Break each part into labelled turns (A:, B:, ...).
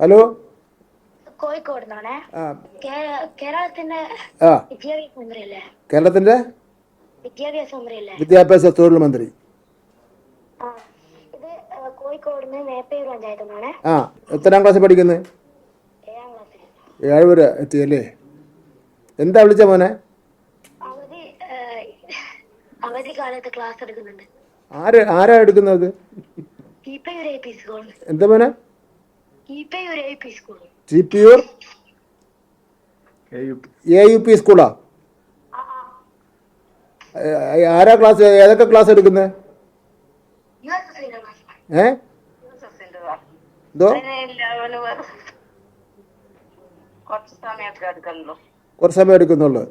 A: Hello?
B: Kozhikode കേരളത്തിന്റെ വിദ്യാഭ്യാസ
A: കേരളത്തിന്റെ തൊഴിൽ മന്ത്രി.
B: ആ.
A: എത്രാം ക്ലാസ്സിൽ പഠിക്കുന്നത്
B: ഏഴാം
A: വരെ എത്തിയല്ലേ? എന്താ വിളിച്ച മോനെ?
B: ക്ലാസ്
A: ആര് ആരാ എടുക്കുന്നത്? എന്താ മോനെ
B: Keeppayur A P school
A: G U A U P സ്കൂളാ
B: ആ? ആ
A: ഏ, ആരാ ക്ലാസ് ഏതൊക്കെ ക്ലാസ് എടുക്കുന്നത് ഏ? എന്തോ?
C: കുറച്ച്
A: സമയം എടുക്കുന്നുള്ളു.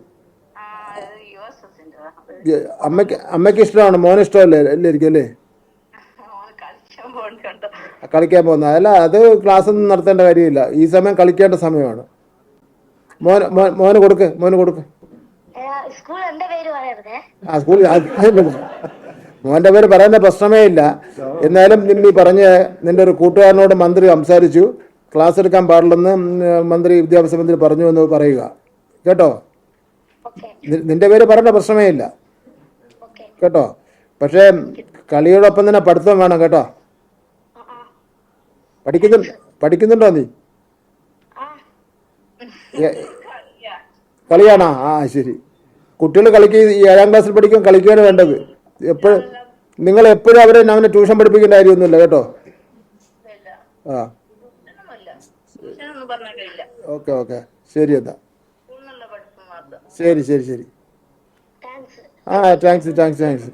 C: ആ
A: അമ്മയ്ക്ക് അമ്മയ്ക്ക് ഇഷ്ടമാണ്? മോന് ഇഷ്ടമല്ലേ? ഇരിക്കും അല്ലേ
C: കളിക്കാൻ
A: പോകുന്ന പോകുന്നത്. അല്ല അത് ക്ലാസ് ഒന്നും നടത്തേണ്ട കാര്യമില്ല. ഈ സമയം കളിക്കേണ്ട സമയമാണ്. മോന് കൊടുക്ക് മോന് കൊടുക്ക്. ആ സ്കൂളിൽ മോന്റെ പേര്. പറയുന്ന പ്രശ്നമേ ഇല്ല. എന്നാലും നീ പറഞ്ഞ നിന്റെ ഒരു കൂട്ടുകാരനോട് മന്ത്രി സംസാരിച്ചു. ക്ലാസ് എടുക്കാൻ പാടില്ലെന്ന് മന്ത്രി വിദ്യാഭ്യാസ മന്ത്രി പറഞ്ഞു എന്ന് പറയുക. കേട്ടോ? നിന്റെ പേര് പറയേണ്ട പ്രശ്നമേ ഇല്ല. കേട്ടോ? പക്ഷേ കളിയോടൊപ്പം തന്നെ പഠിത്തം വേണം കേട്ടോ? പഠിക്കുന്നു പഠിക്കുന്നുണ്ടോ നീ? കളിയാണോ? ആ ശരി. കുട്ടികൾ കളിക്ക് ഏഴാം ക്ലാസ്സിൽ പഠിക്കാൻ കളിക്കുകയാണ് വേണ്ടത്. എപ്പോഴും നിങ്ങൾ എപ്പോഴും അവരെ അവനെ ട്യൂഷൻ പഠിപ്പിക്കേണ്ട കാര്യമൊന്നുമില്ല കേട്ടോ? ആ. Okay okay. ശരി എന്നാ. ശരി ശരി ശരി. ആ താങ്ക്സ് താങ്ക്സ് താങ്ക്സ്.